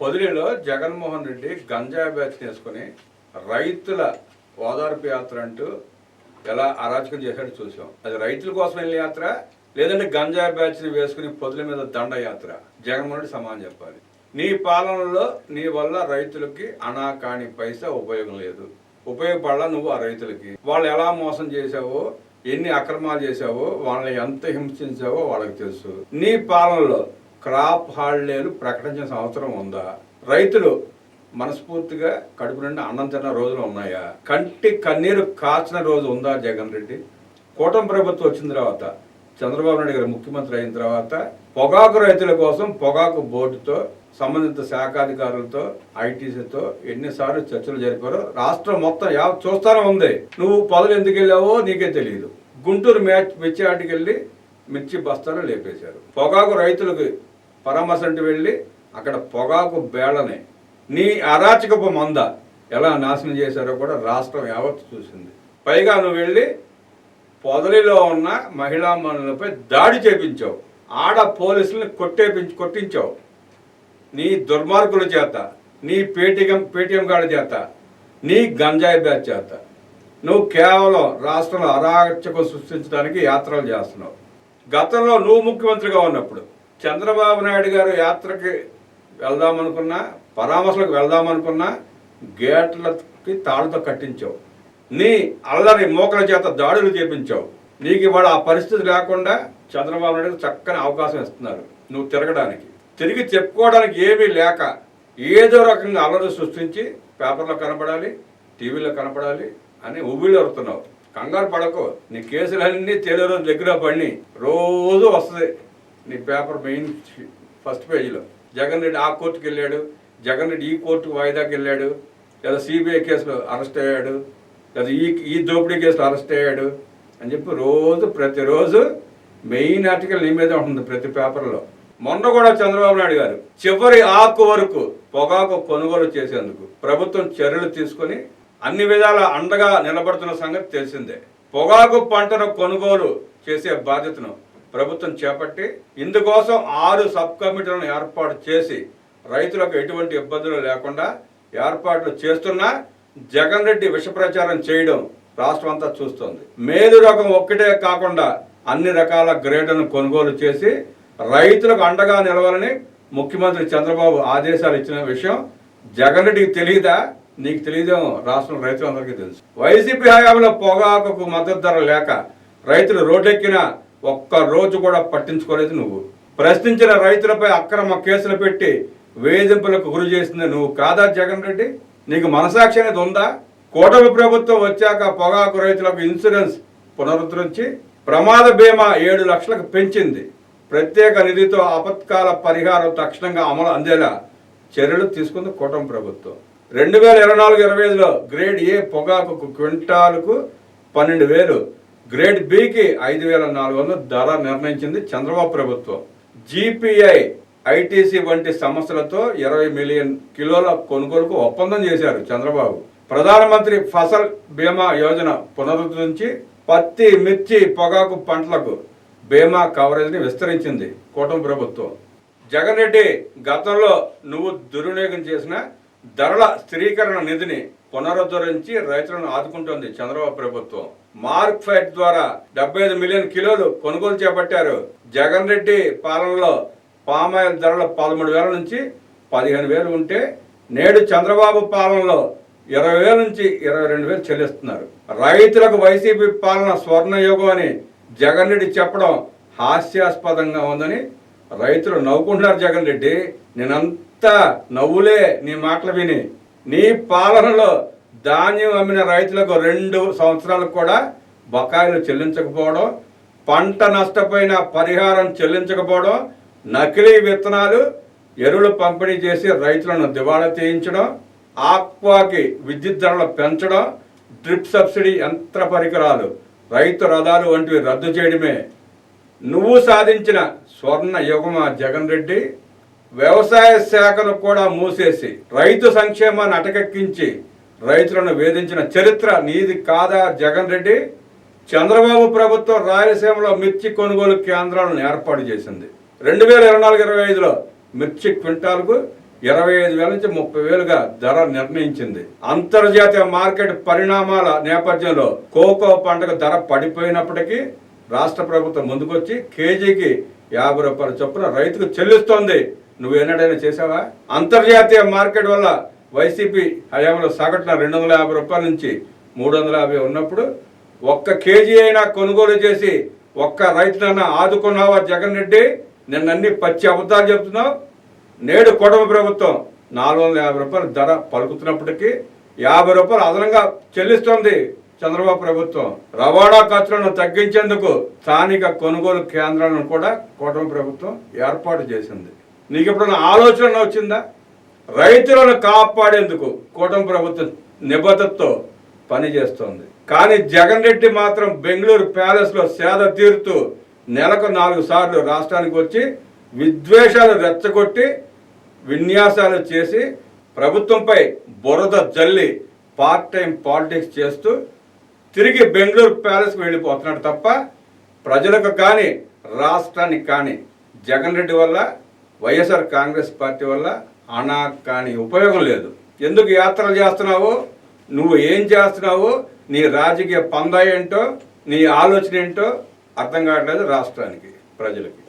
పొదిలిలో Jaganmohan Reddy ganja batch తీసుకుని రైతుల ఓదార్పు యాత్ర అంటూ ఎలా అరాచకం చేశాడో చూసాం. అది రైతుల కోసం వెళ్ళిన యాత్ర లేదంటే గంజా బ్యాచ్ని వేసుకుని పొదుల మీద దండ యాత్ర. జగన్మోహన్ రెడ్డి సమానం చెప్పాలి. నీ పాలనలో నీ వల్ల రైతులకి అనా కాని పైసా ఉపయోగం లేదు. ఉపయోగపడాల నువ్వు ఆ రైతులకి. వాళ్ళు ఎలా మోసం చేశావో ఎన్ని అక్రమాలు చేశావో వాళ్ళని ఎంత హింసించావో వాళ్ళకి తెలుసు. నీ పాలనలో క్రాప్ హాలిడేలు ప్రకటించిన అవసరం ఉందా? రైతులు మనస్ఫూర్తిగా కడుపు నిండా అన్నం తిన్న రోజులు ఉన్నాయా? కంటి కన్నీరు కాచిన రోజు ఉందా జగన్ రెడ్డి? కూటమి ప్రభుత్వం వచ్చిన తర్వాత చంద్రబాబు నాయుడు గారు ముఖ్యమంత్రి అయిన తర్వాత పొగాకు రైతుల కోసం పొగాకు బోర్డుతో సంబంధిత శాఖాధికారులతో ఐటీసీతో ఎన్నిసార్లు చర్చలు జరిపారో రాష్ట్రం మొత్తం యా చూస్తానే ఉంది. నువ్వు పదవులు ఎందుకు వెళ్ళావో నీకే తెలియదు గుంటూరు మ్యాచ్ మిర్చి ఆటకెళ్ళి మిర్చి బస్తాలు లేపేశారు. పొగాకు రైతులకు పరమసంటి వెళ్ళి అక్కడ పొగాకు బేళనే నీ అరాచకపు మంద ఎలా నాశనం చేశారో కూడా రాష్ట్రం యావత్తు చూసింది. పైగా నువ్వు వెళ్ళి పొదలిలో ఉన్న మహిళా మనులపై దాడి చేపించావు. ఆడ పోలీసుల్ని కొట్టేపించి కొట్టించావు. నీ దుర్మార్గుల చేత నీ పేటీఎం పేటీఎం గాడి చేత నీ గంజాయి బ్యాచ్ చేత. నువ్వు కేవలం రాష్ట్రంలో అరాచకం సృష్టించడానికి యాత్రలు చేస్తున్నావు. గతంలో నువ్వు ముఖ్యమంత్రిగా ఉన్నప్పుడు చంద్రబాబు నాయుడు గారు యాత్రకి వెళ్దామనుకున్నా పరామర్శలకు వెళ్దామనుకున్నా గేట్లకి తాళ్ళతో కట్టించావు. నీ అల్లరి మోకల చేత దాడులు చేపించావు. నీకు ఇవాళ ఆ పరిస్థితి లేకుండా చంద్రబాబు నాయుడు చక్కని అవకాశం ఇస్తున్నారు నువ్వు తిరగడానికి. తిరిగి చెప్పుకోవడానికి ఏమీ లేక ఏదో రకంగా అల్లరి సృష్టించి పేపర్లో కనపడాలి టీవీలో కనపడాలి అని ఉవ్విళ్ళొరుతున్నావు కంగారు పడకు. నీ కేసులన్నీ తేలే రోజు దగ్గర పడి రోజు వస్తుంది. నీ పేపర్ మెయిన్ ఫస్ట్ పేజీలో. జగన్ రెడ్డి ఆ కోర్టుకి వెళ్ళాడు జగన్ రెడ్డి ఈ కోర్టుకు వాయిదాకి వెళ్ళాడు లేదా సిబిఐ కేసులో అరెస్ట్ అయ్యాడు లేదా ఈ ఈ దోపిడీ కేసులో అరెస్ట్ అయ్యాడు అని చెప్పి రోజు ప్రతిరోజు మెయిన్ ఆర్టికల్ నీ మీద ఉంటుంది ప్రతి పేపర్లో. మొన్న కూడా చంద్రబాబు నాయుడు గారు చివరి ఆకు వరకు పొగాకు కొనుగోలు చేసేందుకు ప్రభుత్వం చర్యలు తీసుకొని అన్ని విధాల అండగా నిలబడుతున్న సంగతి తెలిసిందే. పొగాకు పంటను కొనుగోలు చేసే బాధ్యతను ప్రభుత్వం చేపట్టి ఇందుకోసం ఆరు సబ్ కమిటీలను ఏర్పాటు చేసి రైతులకు ఎటువంటి ఇబ్బందులు లేకుండా ఏర్పాట్లు చేస్తున్నా జగన్ రెడ్డి విష ప్రచారం చేయడం రాష్ట్రం అంతా చూస్తోంది. మేలు రకం ఒక్కటే కాకుండా అన్ని రకాల గ్రేడ్లను కొనుగోలు చేసి రైతులకు అండగా నిలవాలని ముఖ్యమంత్రి చంద్రబాబు ఆదేశాలు ఇచ్చిన విషయం జగన్ రెడ్డికి తెలియదా? నీకు తెలియదేమో రాష్ట్రం రైతులందరికీ తెలుసు. వైసీపీ హయాంలో పొగాకుకు మద్దతు ధర లేక రైతులు రోడ్డెక్కిన ఒక్క రోజు కూడా పట్టించుకోలేదు నువ్వు. ప్రశ్నించిన రైతులపై అక్రమ కేసులు పెట్టి వేధింపులకు గురి చేసింది నువ్వు కాదా జగన్ రెడ్డి? నీకు మనసాక్షి అనేది ఉందా? కూటమి ప్రభుత్వం వచ్చాక పొగాకు రైతులకు ఇన్సూరెన్స్ పునరుద్ధరించి ప్రమాద బీమా ఏడు లక్షలకు పెంచింది. ప్రత్యేక నిధితో ఆపత్కాల పరిహారం తక్షణంగా అమలు అందేలా చర్యలు తీసుకుంది కూటమి ప్రభుత్వం. రెండు వేల ఇరవై నాలుగు ఇరవై ఐదులో గ్రేడ్ ఏ పొగాకు క్వింటాలకు పన్నెండు వేలు గ్రేడ్ బికి ఐదు వేల నాలుగు వందల ధర నిర్ణయించింది చంద్రబాబు ప్రభుత్వం. జీపీఐ ఐటీసీ వంటి సంస్థలతో ఇరవై మిలియన్ కిలోల కొనుగోలుకు ఒప్పందం చేశారు చంద్రబాబు. ప్రధానమంత్రి ఫసల్ బీమా యోజన పునరుద్ధరించి పత్తి మిర్చి పొగాకు పంటలకు బీమా కవరేజ్ని విస్తరించింది కూటమి ప్రభుత్వం. జగన్ రెడ్డి గతంలో నువ్వు దుర్వినియోగం చేసిన ధరల స్థిరీకరణ నిధిని పునరుద్ధరించి రైతులను ఆదుకుంటోంది చంద్రబాబు ప్రభుత్వం. మార్క్ ఫైట్ ద్వారా డెబ్బై ఐదు మిలియన్ కిలోలు కొనుగోలు చేపట్టారు. జగన్ రెడ్డి పాలనలో పామాయిల్ ధరలు పదమూడు వేల నుంచి పదిహేను వేలు ఉంటే నేడు చంద్రబాబు పాలనలో ఇరవై వేల నుంచి ఇరవై రెండు వేలు చెల్లిస్తున్నారు. రైతులకు వైసీపీ పాలన స్వర్ణయుగం అని జగన్ రెడ్డి చెప్పడం హాస్యాస్పదంగా ఉందని రైతులు నవ్వుకుంటున్నారు జగన్ రెడ్డి. నేనంతా నవ్వులే నీ మాటలు విని. నీ పాలనలో ధాన్యం అమ్మిన రైతులకు రెండు సంవత్సరాలకు కూడా బకాయిలు చెల్లించకపోవడం పంట నష్టపోయిన పరిహారం చెల్లించకపోవడం నకిలీ విత్తనాలు ఎరువులు పంపిణీ చేసి రైతులను దివాళా తీయించడం ఆక్వాకి విద్యుత్ ధరలు పెంచడం డ్రిప్ సబ్సిడీ యంత్ర పరికరాలు రైతు రథాలు వంటివి రద్దు చేయడమే నువ్వు సాధించిన స్వర్ణ యుగమా జగన్ రెడ్డి. వ్యవసాయ శాఖను కూడా మూసేసి రైతు సంక్షేమాన్ని అటకెక్కించి రైతులను వేధించిన చరిత్ర నీది కాదా జగన్ రెడ్డి? చంద్రబాబు ప్రభుత్వం రాయలసీమలో మిర్చి కొనుగోలు కేంద్రాలను ఏర్పాటు చేసింది. రెండు వేల ఇరవై నాలుగు ఇరవై ఐదులో మిర్చి క్వింటాల్కు ఇరవై ఐదు వేల నుంచి ముప్పై వేలుగా ధర నిర్ణయించింది. అంతర్జాతీయ మార్కెట్ పరిణామాల నేపథ్యంలో కోకో పంటకు ధర పడిపోయినప్పటికీ రాష్ట్ర ప్రభుత్వం ముందుకొచ్చి కేజీకి యాభై రూపాయల చొప్పున రైతుకు చెల్లిస్తోంది. నువ్వు ఎన్నడైనా చేసావా అంతర్జాతీయ మార్కెట్ వల్ల వైసీపీ హయాంలో సగటున రెండు వందల యాభై రూపాయల నుంచి మూడు వందల యాభై ఉన్నప్పుడు ఒక్క కేజీ అయినా కొనుగోలు చేసి ఒక్క రైతునన్నా ఆదుకున్నావా జగన్ రెడ్డి? నిన్నన్ని పచ్చి అబద్ధాలు చెప్తున్నావు. నేడు కుటుంబ ప్రభుత్వం నాలుగు వందల యాభై రూపాయలు ధర పలుకుతున్నప్పటికీ యాభై రూపాయలు అదనంగా చెల్లిస్తోంది. చంద్రబాబు ప్రభుత్వం రవాణా ఖర్చులను తగ్గించేందుకు స్థానిక కొనుగోలు కేంద్రాలను కూడా కూటమి ప్రభుత్వం ఏర్పాటు చేసింది. నీకు ఎప్పుడైనా ఆలోచన వచ్చిందా? రైతులను కాపాడేందుకు కూటమి ప్రభుత్వం నిబద్ధతతో పనిచేస్తోంది. కానీ జగన్ రెడ్డి మాత్రం బెంగళూరు ప్యాలెస్లో సేద తీరుతూ నెలకు నాలుగు సార్లు రాష్ట్రానికి వచ్చి విద్వేషాలు రెచ్చగొట్టి విన్యాసాలు చేసి ప్రభుత్వంపై బురద జల్లి పార్ట్ టైం పాలిటిక్స్ చేస్తూ తిరిగి బెంగళూరు ప్యాలెస్కి వెళ్ళిపోతున్నాడు తప్ప ప్రజలకు కానీ రాష్ట్రానికి కానీ జగన్ రెడ్డి వల్ల వైఎస్ఆర్ కాంగ్రెస్ పార్టీ వల్ల అనా కానీ ఉపయోగం లేదు. ఎందుకు యాత్రలు చేస్తున్నావు? నువ్వు ఏం చేస్తున్నావు? నీ రాజకీయ పందా ఏంటో? నీ ఆలోచన ఏంటో? అర్థం కావట్లేదు రాష్ట్రానికి ప్రజలకి.